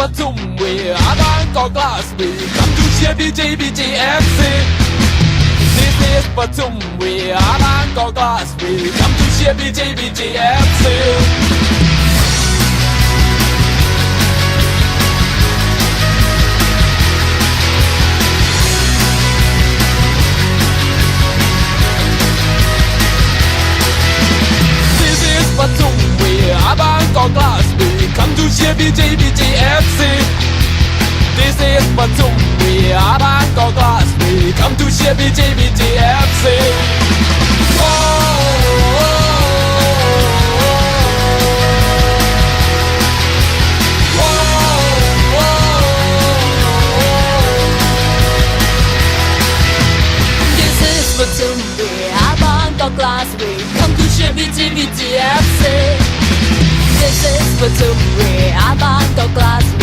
Batumwe, Adanko Glasby, come to CBJBJFC. This is Batumwe, Adanko Glasby, come to CBJBJFC. Come to is Batumbi, Abango Glassby, come to Chevy TVTFC. This is Abango Glassby, come to Chevy TVTFC.